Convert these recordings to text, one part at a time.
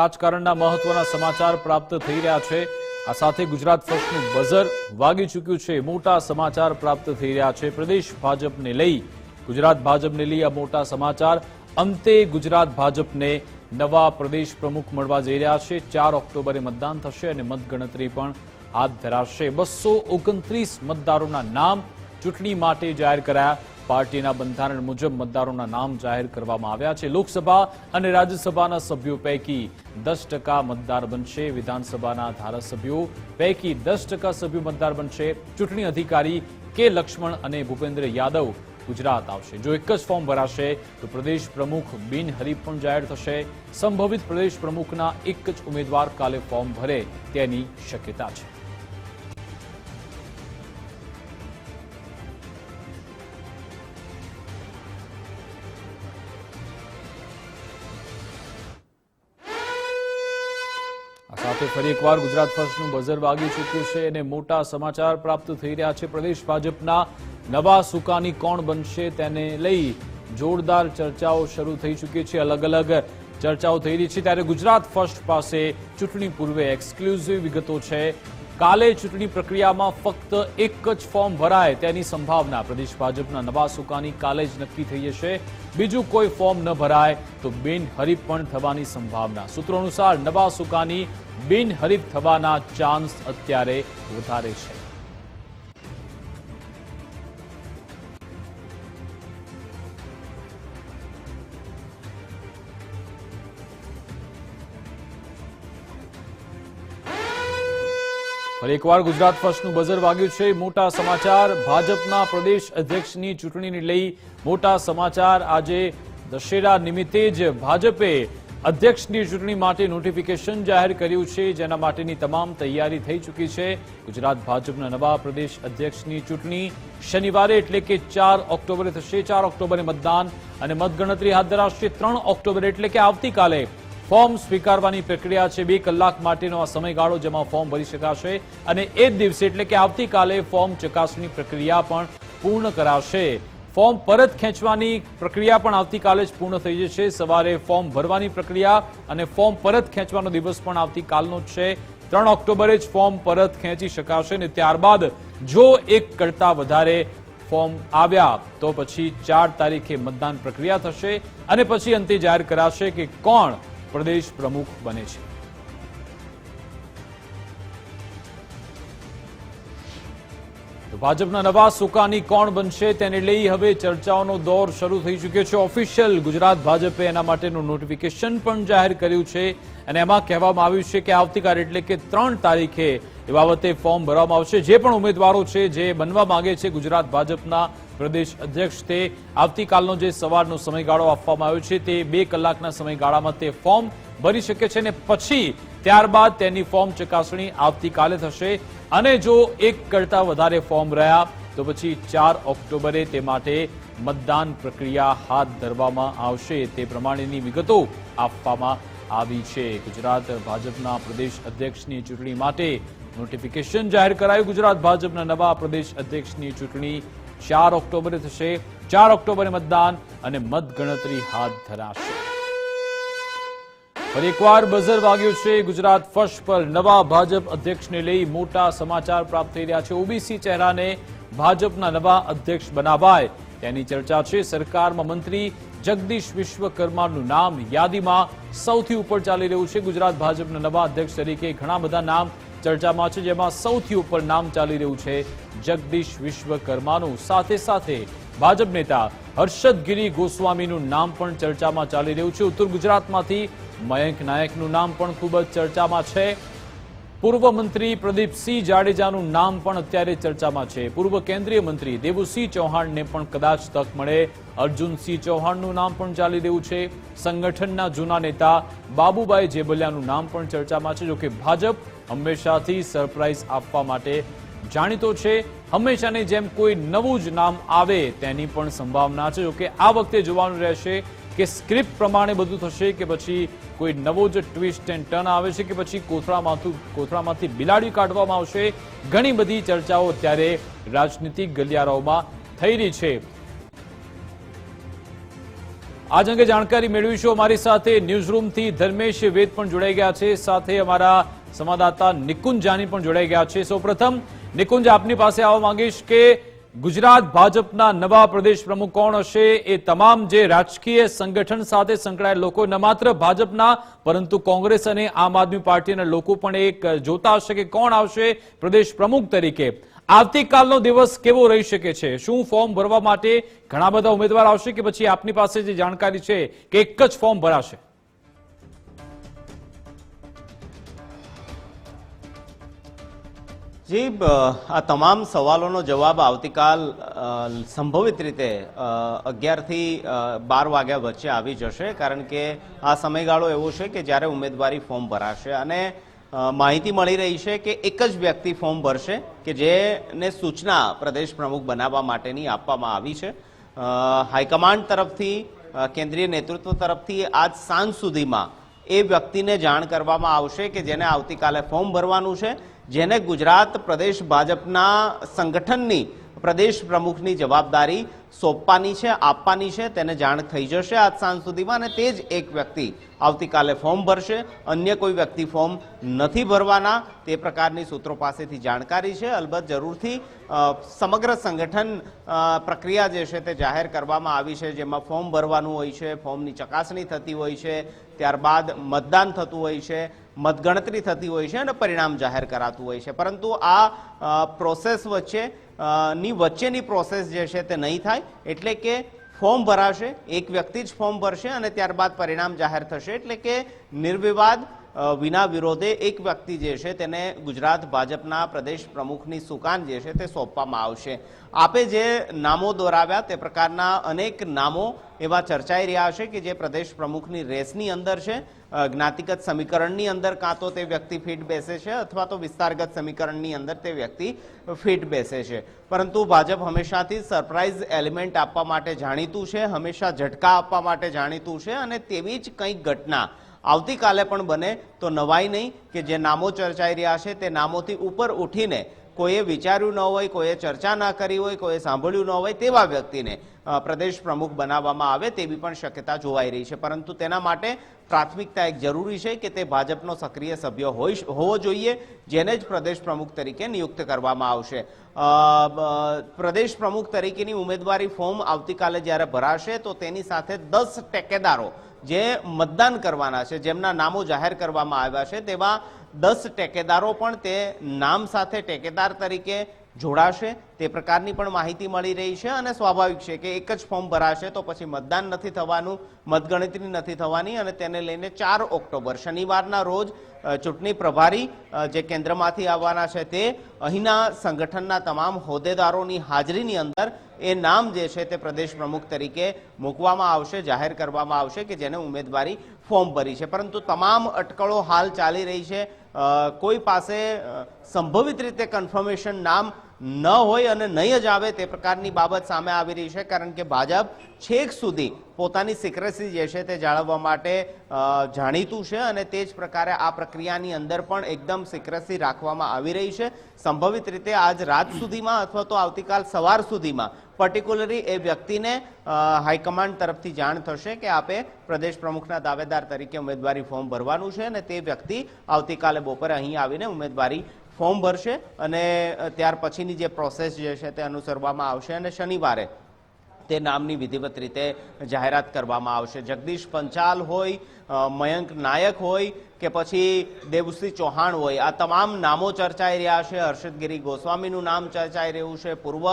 રાજકારણના મહત્વના સમાચાર પ્રાપ્ત થઈ રહ્યા છે. આ સાથે ગુજરાત ફર્સ્ટનું બઝર વાગી ચૂક્યું છે. મોટા સમાચાર પ્રાપ્ત થઈ રહ્યા છે. પ્રદેશ ભાજપને લઈ ગુજરાત ભાજપને લઈ આ મોટા સમાચાર. અંતે ગુજરાત ભાજપને નવા પ્રદેશ પ્રમુખ મળવા જઈ રહ્યા છે. ચાર ઓક્ટોબરે મતદાન થશે અને મતગણતરી પણ હાથ ધરાશે. બસો ઓગણત્રીસ મતદારોના નામ ચૂંટણી માટે જાહેર કરાયા. પાર્ટીના બંધારણ મુજબ મતદારોના નામ જાહેર કરવામાં આવ્યા છે. લોકસભા અને રાજ્યસભાના સભ્યો પૈકી દસ ટકા મતદાર બનશે. વિધાનસભાના ધારાસભ્યો પૈકી દસ ટકા સભ્યો મતદાર બનશે. ચૂંટણી અધિકારી કે લક્ષ્મણ અને ભૂપેન્દ્ર યાદવ ગુજરાત આવશે. જો એક જ ફોર્મ ભરાશે, તો પ્રદેશ પ્રમુખ બિનહરીફ પણ જાહેર થશે. સંભવિત પ્રદેશ પ્રમુખના એક જ ઉમેદવાર કાલે ફોર્મ ભરે તેની શક્યતા છે. સાથે ફરી એકવાર ગુજરાત ફર્સ્ટનું બઝર વાગી ચૂક્યું છે અને મોટા સમાચાર પ્રાપ્ત થઈ રહ્યા છે. પ્રદેશ ભાજપના નવા સુકાની કોણ બનશે તેને લઈ જોરદાર ચર્ચાઓ શરૂ થઈ ચૂકી છે. અલગ અલગ ચર્ચાઓ થઈ રહી છે ત્યારે ગુજરાત ફર્સ્ટ પાસે ચૂંટણી પૂર્વે એક્સક્લુઝિવ વિગતો છે. કાલે ચૂંટણી પ્રક્રિયામાં ફક્ત એક જ ફોર્મ ભરાય તેની સંભાવના. પ્રદેશ ભાજપના નવા સુકાની કાલે જ નક્કી થઈ જશે બીજું કોઈ ફોર્મ ન ભરાય તો બિનહરીફ પણ થવાની સંભાવના. સૂત્રો અનુસાર નવા સુકાની બિનહરીફ થવાના ચાન્સ અત્યારે વધારે છે. ફરી એકવાર ગુજરાત ફર્સ્ટનું બઝર વાગ્યું છે. મોટા સમાચાર. ભાજપના પ્રદેશ અધ્યક્ષની ચૂંટણીને લઈ મોટા સમાચાર. આજે દશેરા નિમિત્તે જ ભાજપે અધ્યક્ષની ચૂંટણી માટે નોટિફિકેશન જાહેર કર્યું છે. જેના માટેની તમામ તૈયારી થઈ ચૂકી છે. ગુજરાત ભાજપના નવા પ્રદેશ અધ્યક્ષની ચૂંટણી શનિવારે એટલે કે ચાર ઓક્ટોબરે થશે. ચાર ઓક્ટોબરે મતદાન અને મતગણતરી હાથ ધરાશે ત્રણ ઓક્ટોબરે એટલે કે આવતીકાલે. ફોર્મ સ્વીકારવાની પ્રક્રિયા છે, બે કલાક માટેનો આ સમયગાળો જેમાં ફોર્મ ભરી શકાશે અને એ જ દિવસે એટલે કે આવતીકાલે ફોર્મ ચકાસણી પ્રક્રિયા પણ પૂર્ણ કરાશે. ફોર્મ પરત ખેંચવાની પ્રક્રિયા પણ આવતીકાલે જ પૂર્ણ થઈ જશે. સવારે ફોર્મ ભરવાની પ્રક્રિયા અને ફોર્મ પરત ખેંચવાનો દિવસ પણ આવતીકાલનો જ છે. ત્રણ ઓક્ટોબરે જ ફોર્મ પરત ખેંચી શકાશે અને ત્યારબાદ જો એક કરતા વધારે ફોર્મ આવ્યા, તો પછી ચાર તારીખે મતદાન પ્રક્રિયા થશે અને પછી અંતે જાહેર કરાશે કે કોણ પ્રદેશ પ્રમુખ બને છે તો ભાજપના નવા સુકાની કોણ બનશે તેને લઈ હવે ચર્ચાઓનો દોર શરૂ થઈ ચૂક્યો છે. ઓફિશિયલ ગુજરાત ભાજપે એના માટેનું નોટિફિકેશન પણ જાહેર કર્યું છે અને એમાં કહેવામાં આવ્યું છે કે આવતીકાલ એટલે કે ત્રણ તારીખે એ બાબતે ફોર્મ ભરવામાં આવશે. જે પણ ઉમેદવારો છે, જે બનવા માંગે છે ગુજરાત ભાજપના પ્રદેશ અધ્યક્ષ, તે આવતીકાલનો જે સવારનો સમયગાળો આપવામાં આવ્યો છે, તે બે કલાકના સમયગાળામાં તે ફોર્મ ભરી શકે છે અને પછી ત્યારબાદ તેની ફોર્મ ચકાસણી આવતીકાલે થશે અને જો એક કરતા વધારે ફોર્મ રહ્યા, તો પછી ચાર ઓક્ટોબરે તે માટે મતદાન પ્રક્રિયા હાથ ધરવામાં આવશે. તે પ્રમાણેની વિગતો આપવામાં આવી છે. ગુજરાત ભાજપના પ્રદેશ અધ્યક્ષની ચૂંટણી માટે નોટિફિકેશન જાહેર કરાયું. ગુજરાત ભાજપના નવા પ્રદેશ અધ્યક્ષની ચૂંટણી ચાર ઓક્ટોબરે થશે. ચાર ઓક્ટોબરે મતદાન અને મતગણતરી હાથ ધરાશે. ફરી એકવાર બઝર વાગ્યું છે. ગુજરાત ફર્સ્ટ પર નવા ભાજપ અધ્યક્ષને લઈ મોટા સમાચાર પ્રાપ્ત થઈ રહ્યા છે. ઓબીસી ચહેરાને ભાજપના નવા અધ્યક્ષ બનાવાય. તેની ચર્ચા છે સરકારમાં મંત્રી જગદીશ વિશ્વકર્માનું નામ યાદીમાં સૌથી ઉપર ચાલી રહ્યું છે. ગુજરાત ભાજપના નવા અધ્યક્ષ તરીકે ઘણા બધા નામ ચર્ચામાં છે, જેમાં સૌથી ઉપર નામ ચાલી રહ્યું છે જગદીશ વિશ્વકર્માનું. સાથે સાથે ભાજપ નેતા હર્ષદ ગિરી ગોસ્વામીનું નામ પણ ચર્ચામાં ચાલી રહ્યું છે. ઉત્તર ગુજરાતમાંથી મયંક નાયકનું નામ પણ ખૂબ જ ચર્ચામાં છે. પૂર્વ મંત્રી પ્રદીપસિંહ જાડેજાનું નામ પણ અત્યારે ચર્ચામાં છે. પૂર્વ કેન્દ્રીય મંત્રી દેવુસિંહ ચૌહાણને પણ કદાચ તક મળે. અર્જુનસિંહ ચૌહાણનું નામ પણ ચાલી રહ્યું છે. સંગઠનના જૂના નેતા બાબુભાઈ જેબલિયાનું નામ પણ ચર્ચામાં છે જોકે ભાજપ હંમેશાથી સરપ્રાઇઝ આપવા માટે જાણીતો છે. હંમેશાની જેમ કોઈ નવું જ નામ આવે તેની પણ સંભાવના છે. જોકે આ વખતે જોવાનું રહેશે કે સ્ક્રિપ્ટ પ્રમાણે બધું થશે કે પછી કોઈ નવો જ ટ્વિસ્ટ એન્ડ ટર્ન આવે છે કે પછી કોથળામાંથી કોથળામાંથી બિલાડી કાઢવામાં આવશે? ઘણી બધી ચર્ચાઓ અત્યારે રાજનીતિક ગલિયારાઓમાં થઈ રહી છે. આજ અંગે જાણકારી મેળવીશું અમારી સાથે ન્યૂઝરૂમથી ધર્મેશ વેદ પણ જોડાઈ ગયા છે. સાથે અમારા સંવાદદાતા નિકુંજ જાની પણ જોડાઈ ગયા છે. સૌપ્રથમ, નિકુંજ, આપની પાસે આવવા માંગીશ કે ગુજરાત ભાજપના નવા પ્રદેશ પ્રમુખ કોણ હશે એ તમામ જે રાજકીય સંગઠન સાથે સંકળાયેલ લોકો, ન માત્ર ભાજપના, પરંતુ કોંગ્રેસ અને આમ આદમી પાર્ટીના લોકો પણ એક જોતા હશે કે કોણ આવશે પ્રદેશ પ્રમુખ તરીકે. આવતીકાલનો દિવસ કેવો રહી શકે છે? શું ફોર્મ ભરવા માટે ઘણા બધા ઉમેદવાર આવશે કે પછી આપની પાસે જે જાણકારી છે કે એક જ ફોર્મ ભરાશે? જી આ તમામ સવાલોનો જવાબ આવતીકાલ સંભવિત રીતે અગિયારથી બાર વાગ્યા વચ્ચે આવી જશે, કારણ કે આ સમયગાળો એવો છે કે જ્યારે ઉમેદવારી ફોર્મ ભરાશે અને માહિતી મળી રહી છે કે એક જ વ્યક્તિ ફોર્મ ભરશે કે જેને સૂચના પ્રદેશ પ્રમુખ બનાવવા માટેની આપવામાં આવી છે. હાઈકમાન્ડ તરફથી કેન્દ્રીય નેતૃત્વ તરફથી આજ સાંજ સુધીમાં એ વ્યક્તિને જાણ કરવામાં આવશે કે જેને આવતીકાલે ફોર્મ ભરવાનું છે. જેને ગુજરાત પ્રદેશ ભાજપના સંગઠનની પ્રદેશ પ્રમુખની જવાબદારી સોંપવાની છે, આપવાની છે, તેને જાણ થઈ જશે આજ સાંજ સુધીમાં અને તે જ એક વ્યક્તિ આવતીકાલે ફોર્મ ભરશે. અન્ય કોઈ વ્યક્તિ ફોર્મ નથી ભરવાના તે પ્રકારની સૂત્રો પાસેથી જાણકારી છે. અલબત્ત જરૂરથી સમગ્ર સંગઠન પ્રક્રિયા જે છે તે જાહેર કરવામાં આવી છે, જેમાં ફોર્મ ભરવાનું હોય છે, ફોર્મની ચકાસણી થતી હોય છે, ત્યારબાદ મતદાન થતું હોય છે મતગણતરી થતી હોય છે અને પરિણામ જાહેર કરાતું હોય છે. પરંતુ આ પ્રોસેસ વચ્ચે ની વચ્ચેની પ્રોસેસ જે છે તે નહીં થાય. એટલે કે ફોર્મ ભરાશે, એક વ્યક્તિ જ ફોર્મ ભરશે અને ત્યારબાદ પરિણામ જાહેર થશે. એટલે કે નિર્વિવાદ વિના વિરોધે એક વ્યક્તિ જે છે તેને ગુજરાત ભાજપના પ્રદેશ પ્રમુખની સુકાન જે છે તે સોંપવામાં આવશે. આપે જે નામો દોરાવ્યા તે પ્રકારના અનેક નામો એવા ચર્ચાઈ રહ્યા છે કે જે પ્રદેશ પ્રમુખની રેસની અંદર છે જ્ઞાતિગત સમીકરણની અંદર કાં તો તે વ્યક્તિ ફિટ બેસે છે અથવા તો વિસ્તારગત સમીકરણની અંદર તે વ્યક્તિ ફિટ બેસે છે. પરંતુ ભાજપ હંમેશાથી સરપ્રાઇઝ એલિમેન્ટ આપવા માટે જાણીતું છે, હંમેશા ઝટકા આપવા માટે જાણીતું છે અને તેવી જ કંઈક ઘટના આવતીકાલે પણ બને તો નવાઈ નહીં કે જે નામો ચર્ચાઈ રહ્યા છે તે નામોથી ઉપર ઉઠીને કોઈએ વિચાર્યું ન હોય, કોઈએ ચર્ચા ના કરી હોય, કોઈએ સાંભળ્યું ન હોય તેવા વ્યક્તિને પ્રદેશ પ્રમુખ બનાવવામાં આવે તેવી પણ શક્યતા જોવાઈ રહી છે. પરંતુ તેના માટે પ્રાથમિકતા એક જરૂરી છે કે તે ભાજપનો સક્રિય સભ્ય હોય હોવો જોઈએ, જેને જ પ્રદેશ પ્રમુખ તરીકે નિયુક્ત કરવામાં આવશે. પ્રદેશ પ્રમુખ તરીકેની ઉમેદવારી ફોર્મ આવતીકાલે જ્યારે ભરાશે તો તેની સાથે દસ ટેકેદારો જે મતદાન કરવાના છે, જેમના નામો જાહેર કરવામાં આવ્યા છે, તેવા દસ ટેકેદારો પણ તે નામ સાથે ટેકેદાર તરીકે જોડાશે. તે પ્રકારની પણ માહિતી મળી રહી છે અને સ્વાભાવિક છે કે એક જ ફોર્મ ભરાશે તો પછી મતદાન નથી થવાનું, મતગણતરી નથી થવાની અને તેને લઈને ચાર ઓક્ટોબર, શનિવારના રોજ ચૂંટણી પ્રભારી જે કેન્દ્રમાંથી આવવાના છે તે, અહીંના સંગઠનના તમામ હોદ્દેદારોની હાજરીની અંદર એ નામ જે છે તે પ્રદેશ પ્રમુખ તરીકે મૂકવામાં આવશે, જાહેર કરવામાં આવશે કે જેને ઉમેદવારી ફોર્મ ભરી છે. પરંતુ તમામ અટકળો હાલ ચાલી રહી છે. કોઈ પાસે સંભવિત રીતે કન્ફર્મેશન નામ ન હોય અને નહીં જ આવે તે પ્રકારની બાબત સામે આવી રહી છે, કારણ કે ભાજપ છેક સુધી પોતાની સિક્રેસી જે છે તે જાળવવા માટે જાણીતું છે અને તે જ પ્રકારે આ પ્રક્રિયાની અંદર પણ એકદમ સિક્રેસી રાખવામાં આવી રહી છે. સંભવિત રીતે આજ રાત સુધીમાં અથવા તો આવતીકાલ સવાર સુધીમાં પર્ટિક્યુલરલી એ વ્યક્તિને હાઈકમાન્ડ તરફથી જાણ થશે કે આપે પ્રદેશ પ્રમુખના દાવેદાર તરીકે ઉમેદવારી ફોર્મ ભરવાનું છે અને તે વ્યક્તિ આવતીકાલે બપોરે અહીં આવીને ઉમેદવારી ફોર્મ ભરશે અને ત્યાર પછીની જે પ્રોસેસ જે છે તે અનુસરવામાં આવશે અને શનિવારે તે નામની વિધિવત રીતે જાહેરાત કરવામાં આવશે. જગદીશ પંચાલ હોય મયંક નાયક હોય કે પછી દેવસિંહ ચૌહાણ હોય. આ તમામ નામો ચર્ચાઈ રહ્યા છે. હર્ષદગીરી ગોસ્વામીનું નામ ચર્ચાઈ રહ્યું છે. પૂર્વ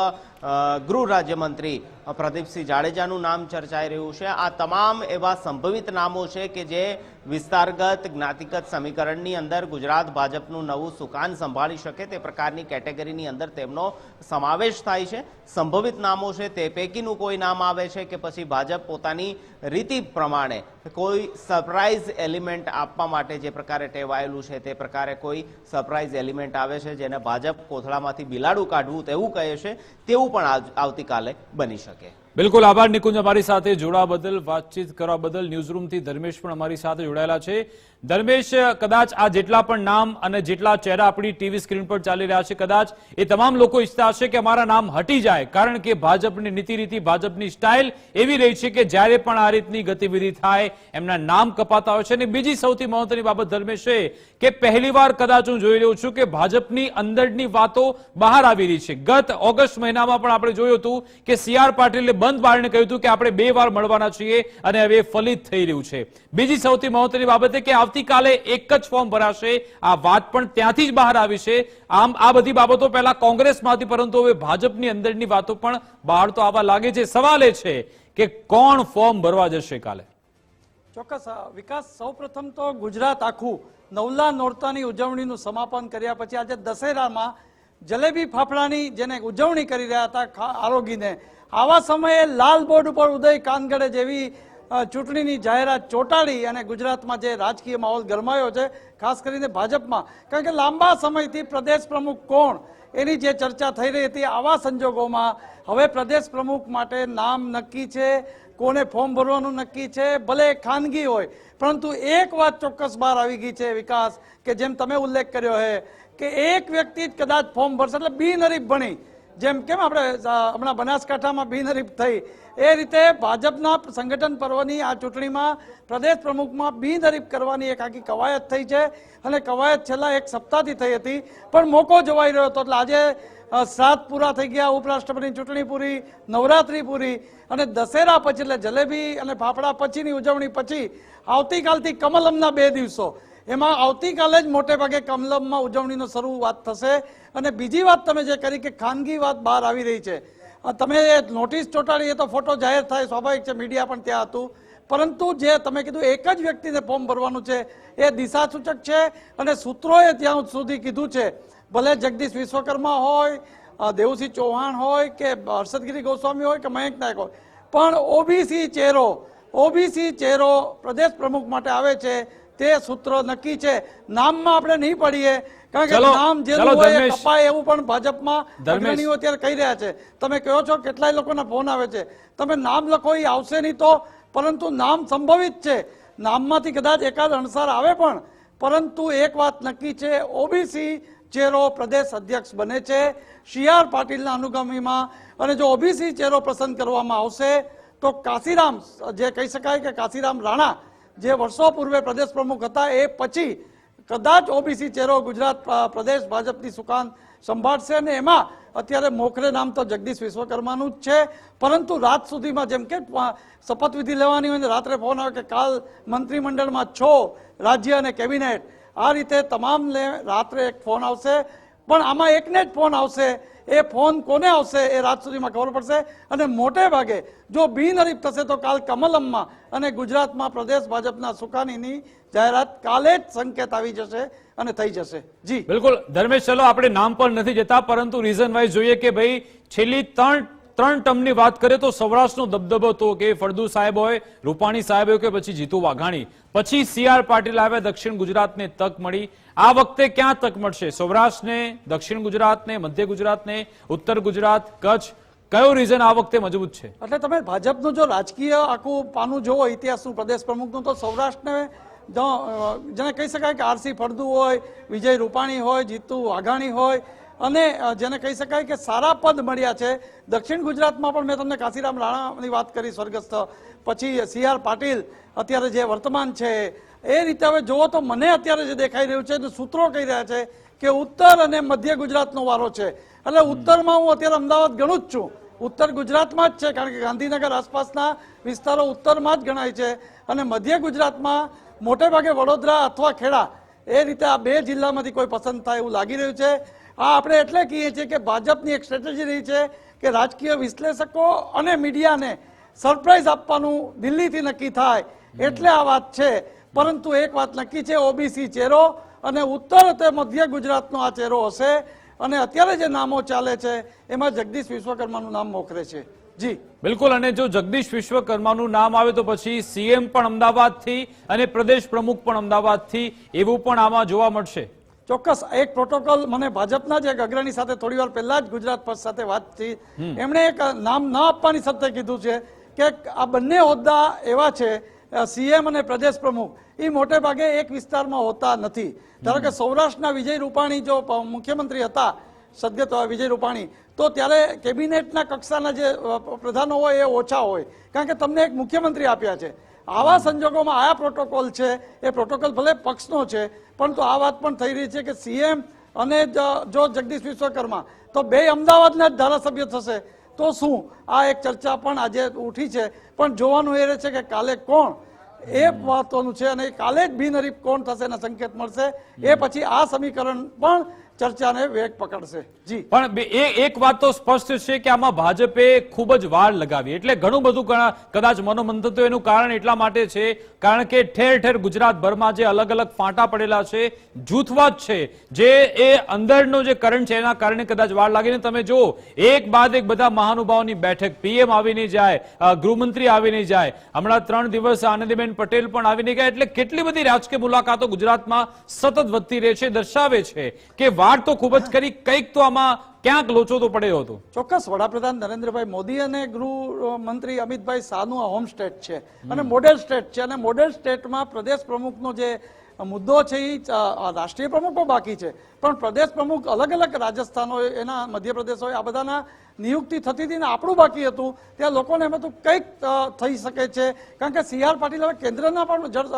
ગૃહ રાજ્યમંત્રી પ્રદીપસિંહ જાડેજાનું નામ ચર્ચાઈ રહ્યું છે. આ તમામ એવા સંભવિત નામો છે કે જે વિસ્તારગત જ્ઞાતિગત સમીકરણની અંદર ગુજરાત ભાજપનું નવું સુકાન સંભાળી શકે તે પ્રકારની કેટેગરીની અંદર તેમનો સમાવેશ થાય છે. સંભવિત નામો છે તે પૈકીનું કોઈ નામ આવે છે કે પછી ભાજપ પોતાની રીતિ પ્રમાણે કોઈ સરપ્રાઇઝ એલિમેન્ટ આપવા માટે જે પ્રકારે ટેવાયેલું છે, તે પ્રકારે કોઈ સરપ્રાઇઝ એલિમેન્ટ આવે છે, જેને ભાજપ કોથળામાંથી બિલાડું કાઢવું તેવું કહે છે, તેવું પણ આવતીકાલે બની શકે. બિલકુલ આભાર નિકુંજ અમારી સાથે જોડા બદલ, વાતચીત કરવા બદલ. ન્યૂઝરૂમથી ધર્મેશ પણ અમારી સાથે જોડાયેલા છે. ધર્મેશ, કદાચ આ જેટલા પણ નામ અને જેટલા ચહેરા આપણી ટીવી સ્ક્રીન પર ચાલી રહ્યા છે, કદાચ એ તમામ લોકો ઈચ્છતા હશે કે અમારા નામ હટી જાય, કારણ કે ભાજપની નીતિ રીતિ ભાજપની સ્ટાઇલ એવી રહી છે કે જ્યારે પણ આ રીતની ગતિવિધિ થાય, એમના નામ કપાતા હોય છે. અને બીજી સૌથી મહત્વની બાબત ધર્મેશ છે કે પહેલીવાર કદાચ હું જોઈ રહ્યો છું કે ભાજપની અંદરની વાતો બહાર આવી રહી છે. ગત ઓગસ્ટ મહિનામાં પણ આપણે જોયું હતું કે સી પાટીલે બંધ બારણે કહ્યું હતું કે આપણે બે વાર મળવાના છીએ અને હવે ફલિત થઈ રહ્યું છે. બીજી સૌથી મહત્વની બાબત કે આવતીકાલે એક જ ફોર્મ ભરાશે. આ વાત પણ ત્યાંથી જ બહાર આવી છે. આમ, આ બધી બાબતો પહેલા કોંગ્રેસમાંથી, પરંતુ હવે ભાજપની અંદરની વાતો પણ બહાર તો આવવા લાગે છે. સવાલ એ છે કે કોણ ફોર્મ ભરવા જશે કાલે? ચોક્કસ વિકાસ, સૌપ્રથમ તો ગુજરાત આખું નવલા નોરતાની ઉજવણીનું સમાપન કર્યા પછી આજે દશેરામાં જલેબી ફાફડાની જેને ઉજવણી કરી રહ્યા હતા આરોગીને આવા સમયે લાલ બોર્ડ ઉપર ઉદય કાનગડે જેવી ચૂંટણીની જાહેરાત ચોંટાડી અને ગુજરાતમાં જે રાજકીય માહોલ ગરમાયો છે, ખાસ કરીને ભાજપમાં, કારણ કે લાંબા સમયથી પ્રદેશ પ્રમુખ કોણ, એની જે ચર્ચા થઈ રહી હતી આવા સંજોગોમાં, હવે પ્રદેશ પ્રમુખ માટે નામ નક્કી છે, કોને ફોર્મ ભરવાનું નક્કી છે, ભલે ખાનગી હોય, પરંતુ એક વાત ચોક્કસ બહાર આવી ગઈ છે, વિકાસ, કે જેમ તમે ઉલ્લેખ કર્યો છે કે એક વ્યક્તિ જ કદાચ ફોર્મ ભરશે, એટલે બિનહરીફ ભણી જેમ કેમ આપણે હમણાં બનાસકાંઠામાં બિનહરીફ થઈ. એ રીતે ભાજપના સંગઠન પર્વની આ ચૂંટણીમાં પ્રદેશ પ્રમુખમાં બિનહરીફ કરવાની એક આખી કવાયત થઈ છે. અને કવાયત છેલ્લા એક સપ્તાહથી થઈ હતી. પણ મોકો જોવાઈ રહ્યો હતો. એટલે આજે સાત પૂરા થઈ ગયા ઉપરાષ્ટ્રપતિની ચૂંટણી પૂરી, નવરાત્રી પૂરી. અને દશેરા પછી, એટલે જલેબી અને ફાફડા પછીની ઉજવણી પછી, આવતીકાલથી કમલમના બે દિવસો. એમાં આવતીકાલે જ મોટે ભાગે કમલમમાં ઉજવણીનો શરૂઆત થશે. અને બીજી વાત તમે જે કરી કે ખાનગી વાત બહાર આવી રહી છે. તમે નોટિસ ચોંટાડી, એ તો ફોટો જાહેર થાય, સ્વાભાવિક છે, મીડિયા પણ ત્યાં હતું. પરંતુ જે તમે કીધું, એક જ વ્યક્તિને ફોર્મ ભરવાનું છે, એ દિશા સૂચક છે અને સૂત્રોએ ત્યાં સુધી કીધું છે. ભલે જગદીશ વિશ્વકર્મા હોય દેવસિંહ ચૌહાણ હોય કે હર્ષદગીરી ગોસ્વામી હોય કે મયંક નાયક હોય. પણ ઓબીસી ચહેરો ઓબીસી ચહેરો પ્રદેશ પ્રમુખ માટે આવે છે તે સૂત્ર નક્કી છે. નામમાં આપણે નહીં પડીએ. કારણ કે નામ જે હોય કપાય એવું પણ ભાજપમાં અગ્રણીઓ અત્યારે કહી રહ્યા છે. તમે કહો છો કેટલાય લોકોના ફોન આવે છે. તમે નામ લખો એ આવશે નહીં તો પરંતુ નામ સંભવિત છે. નામમાંથી કદાચ એકાદ અણસાર આવે પણ પરંતુ એક વાત નક્કી છે ઓબીસી ચેરો પ્રદેશ અધ્યક્ષ બને છે. સી આર પાટીલના અનુગામીમાં અને જો ઓબીસી ચેરો પસંદ કરવામાં આવશે તો કાશીરામ જે કહી શકાય કે કાશીરામ રાણા જે વર્ષો પૂર્વે પ્રદેશ પ્રમુખ હતા, એ પછી કદાચ ઓબીસી ચહેરો ગુજરાત પ્રદેશ ભાજપની સુકાન સંભાળશે અને એમાં અત્યારે મોખરે નામ તો જગદીશ વિશ્વકર્માનું જ છે. પરંતુ રાત સુધીમાં જેમ કે શપથવિધિ લેવાની હોય ને, રાત્રે ફોન આવે કે કાલ મંત્રીમંડળમાં છો રાજ્ય અને કેબિનેટ, આ રીતે તમામને રાત્રે એક ફોન આવશે. પણ આમાં એકને જ ફોન આવશે. એ ફોન કોને આવશે એ રાત સુધીમાં ખબર પડશે. અને મોટે ભાગે જો બિનહરીફ થશે તો કાલ કમલમમાં અને ગુજરાતમાં પ્રદેશ ભાજપના સુકાનીની જાહેરાત કાલે જ સંકેત આવી જશે અને થઈ જશે. જી. બિલકુલ. ધર્મેશ, ચલો, આપણે નામ પર નથી જતા, પરંતુ રીઝન વાઇઝ જોઈએ કે ભાઈ છેલ્લી ત્રણ ત્રણ ટર્મની વાત કરીએ તો સૌરાષ્ટ્રનો દબદબો હતો કે ફળદુ સાહેબ હોય, રૂપાણી સાહેબ હોય કે પછી જીતુ વાઘાણી. પછી સી આર પાટીલ આવ્યા દક્ષિણ ગુજરાતને તક મળી. આ વખતે ક્યાં તક મળશે? સૌરાષ્ટ્રને, દક્ષિણ ગુજરાતને, મધ્ય ગુજરાતને, ઉત્તર ગુજરાત, કચ્છ? કયો રીઝન આ વખતે મજબૂત છે? એટલે તમે ભાજપનું જો રાજકીય આખું પાનું જોવો, ઇતિહાસનું, પ્રદેશ પ્રમુખનું, તો સૌરાષ્ટ્રને જેને કહી શકાય કે આરસી ફળદુ હોય, વિજય રૂપાણી હોય, જીતુ વાઘાણી હોય અને જેને કહી શકાય કે સારા પદ મળ્યા છે. દક્ષિણ ગુજરાતમાં પણ મેં તમને કાશીરામ રાણાની વાત કરી સ્વર્ગસ્થ. પછી સી આર પાટીલ અત્યારે જે વર્તમાન છે, એ રીતે હવે જુઓ તો મને અત્યારે જે દેખાઈ રહ્યું છે તો સૂત્રો કહી રહ્યા છે કે ઉત્તર અને મધ્ય ગુજરાતનો વારો છે. એટલે ઉત્તરમાં હું અત્યારે અમદાવાદ ગણું જ છું. ઉત્તર ગુજરાતમાં જ છે, કારણ કે ગાંધીનગર આસપાસના વિસ્તારો ઉત્તરમાં જ ગણાય છે. અને મધ્ય ગુજરાતમાં મોટે ભાગે વડોદરા અથવા ખેડા, એ રીતે આ બે જિલ્લામાંથી કોઈ પસંદ થાય એવું લાગી રહ્યું છે. આ આપણે એટલે કહીએ છીએ કે ભાજપની એક સ્ટ્રેટેજી રહી છે કે રાજકીય વિશ્લેષકો અને મીડિયાને સરપ્રાઈઝ આપવાનું દિલ્હીથી નક્કી થાય. એટલે આ વાત છે. પરંતુ એક વાત નક્કી છે ઓબીસી ચહેરો અને ઉત્તર તે મધ્ય ગુજરાતનો આ ચહેરો હશે. અને અત્યારે જે નામો ચાલે છે, એમાં જગદીશ વિશ્વકર્માનું નામ મોખરે છે. જી. બિલકુલ, અને જો જગદીશ વિશ્વકર્માનું નામ આવે તો પછી સીએમ પણ અમદાવાદથી અને પ્રદેશ પ્રમુખ પણ અમદાવાદથી એવું પણ આમાં જોવા મળશે. ચોક્કસ એક પ્રોટોકોલ મને ભાજપના જ એક અગ્રણી સાથે થોડી વાર પહેલા જ ગુજરાત પક્ષ સાથે વાત થઈ. એમણે એક નામ ન આપવાની સત્તે કીધું છે કે આ બંને હોદ્દા એવા છે સીએમ અને પ્રદેશ પ્રમુખ. એ મોટે ભાગે એક વિસ્તારમાં હોતા નથી. ધારો કે સૌરાષ્ટ્રના વિજય રૂપાણી જો મુખ્યમંત્રી હતા સદગત વિજય રૂપાણી તો ત્યારે કેબિનેટના કક્ષાના જે પ્રધાનો હોય એ ઓછા હોય. કારણ કે તમને એક મુખ્યમંત્રી આપ્યા છે. આવા સંજોગોમાં આયા પ્રોટોકોલ છે, એ પ્રોટોકોલ ભલે પક્ષનો છે પરંતુ આ વાત પણ થઈ રહી છે કે સીએમ અને જો જગદીશ વિશ્વકર્મા, તો બે અમદાવાદના જ ધારાસભ્ય થશે. તો શું? આ એક ચર્ચા પણ આજે ઉઠી છે, પણ જોવાનું એ રહે છે કે કાલે કોણ? એ મહત્વનું છે અને કાલે જ બિનહરીફ કોણ થશે એના સંકેત મળશે. એ પછી આ સમીકરણ પણ ચર્ચાને વેગ પકડશે. જી. પણ એક વાત તો સ્પષ્ટ છે કે આમાં ભાજપે ખૂબ જ વાળ લગાવી. એટલે ઘણું બધું કદાચ મનોમંથન એનું કારણ એટલા માટે છે, કારણ કે ઠેર ઠેર ગુજરાતભરમાં જે અલગ અલગ ફાંટા પડેલા છે, જૂથવાદ છે, જે એ અંદરનો જે કરંટ છે, એના કારણે કદાચ વાળ લાગીને તમે જો એક બાદ એક બધા મહાનુભાવોની બેઠક. પીએમ આવી નહીં જાય ગૃહમંત્રી આવી નહીં જાય. હમણાં ત્રણ દિવસ આનંદીબેન પટેલ પણ આવી નહીં ગયા. એટલે કેટલી બધી રાજકીય મુલાકાતો ગુજરાતમાં સતત વધતી રહે છે, દર્શાવે છે કે વાર તો ખૂબ જ કરી, કંઈક તો આમાં ક્યાંક લોચો તો પડ્યો હતો. ચોક્કસ વડાપ્રધાન નરેન્દ્રભાઈ મોદી અને ગૃહ મંત્રી અમિતભાઈ શાહનું આ હોમ સ્ટેટ છે અને મોડેલ સ્ટેટ છે અને મોડેલ સ્ટેટમાં પ્રદેશ પ્રમુખનો જે મુદ્દો છે એ રાષ્ટ્રીય પ્રમુખો બાકી છે. પણ પ્રદેશ પ્રમુખ અલગ અલગ રાજસ્થાન હોય એના મધ્યપ્રદેશ હોય આ બધાના નિયુક્તિ થતી હતી ને આપણું બાકી હતું, ત્યાં લોકોને એમ હતું કંઈક થઈ શકે છે. કારણ કે સી આર પાટીલ હવે કેન્દ્રના પણ જળ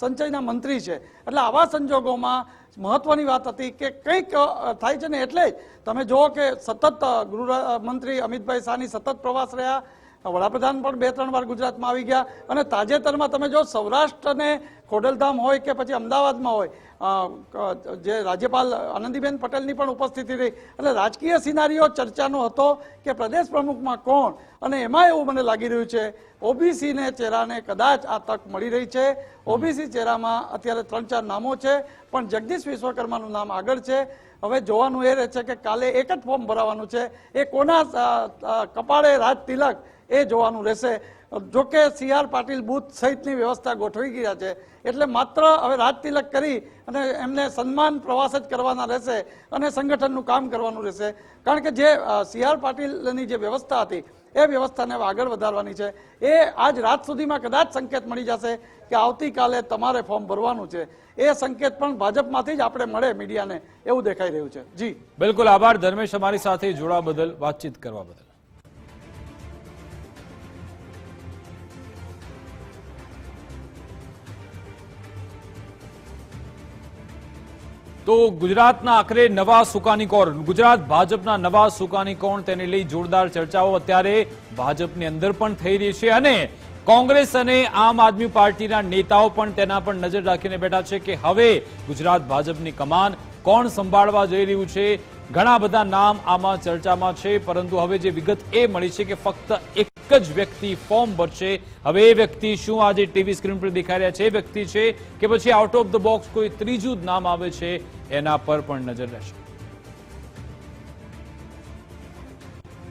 સંચયના મંત્રી છે. એટલે આવા સંજોગોમાં મહત્વની વાત હતી કે કંઈક થાય છે ને એટલે તમે જુઓ કે સતત ગૃહમંત્રી ગૃહ મંત્રી અમિતભાઈ શાહની સતત પ્રવાસ રહ્યા વડાપ્રધાન પણ બે, ત્રણ વાર ગુજરાતમાં આવી ગયા. અને તાજેતરમાં તમે જો સૌરાષ્ટ્રને ખોડલધામ હોય કે પછી અમદાવાદમાં હોય જે રાજ્યપાલ આનંદીબેન પટેલની પણ ઉપસ્થિતિ રહી. એટલે રાજકીય સિનારીઓ ચર્ચાનો હતો કે પ્રદેશ પ્રમુખમાં કોણ? અને એમાં એવું મને લાગી રહ્યું છે, ઓબીસીને ચહેરાને કદાચ આ તક મળી રહી છે. ઓબીસી ચહેરામાં અત્યારે ત્રણ, ચાર નામો છે, પણ જગદીશ વિશ્વકર્માનું નામ આગળ છે. હવે જોવાનું એ રહે છે કે કાલે એક જ ફોર્મ ભરાવાનું છે. એ કોના કપાળે રાજ તિલક એ જોવાનું રહેશે. જોકે સી આર પાટીલ બુથ સહિતની વ્યવસ્થા ગોઠવી ગયા છે. એટલે માત્ર હવે રાજતિલક કરી અને એમને સન્માન પ્રવાસ જ કરવાના રહેશે અને સંગઠનનું કામ કરવાનું રહેશે. કારણ કે જે સી આર પાટીલની જે વ્યવસ્થા હતી, એ વ્યવસ્થાને આગળ વધારવાની છે. એ આજ રાત સુધીમાં કદાચ સંકેત મળી જશે કે આવતીકાલે તમારે ફોર્મ ભરવાનું છે. એ સંકેત પણ ભાજપમાંથી જ આપણે મળે મીડિયાને એવું દેખાઈ રહ્યું છે. જી. બિલકુલ આભાર. ધર્મેશ અમારી સાથે જોડા બદલ, વાતચીત કરવા બદલ. તો ગુજરાતના આખરે નવા સુકાની કોણ ગુજરાત ભાજપના નવા સુકાની કોણ તેને લઈ જોરદાર ચર્ચાઓ. અત્યારે ભાજપની અંદર પણ થઈ રહી છે અને કોંગ્રેસ અને આમ આદમી પાર્ટીના નેતાઓ પણ તેના પર નજર રાખીને બેઠા છે કે હવે ગુજરાત ભાજપની કમાન કોણ સંભાળવા જઈ રહ્યું છે? ઘણા બધા નામ આમાં ચર્ચામાં છે, પરંતુ હવે જે વિગત એ મળી છે કે ફક્ત એક જ વ્યક્તિ ફોર્મ ભરશે. હવે એ વ્યક્તિ શું આજે ટીવી સ્ક્રીન પર દેખાઈ રહ્યા છે? એ વ્યક્તિ છે કે પછી આઉટ ઓફ ધ બોક્સ કોઈ ત્રીજું જ નામ આવે છે, એના પર પણ નજર રહેશે.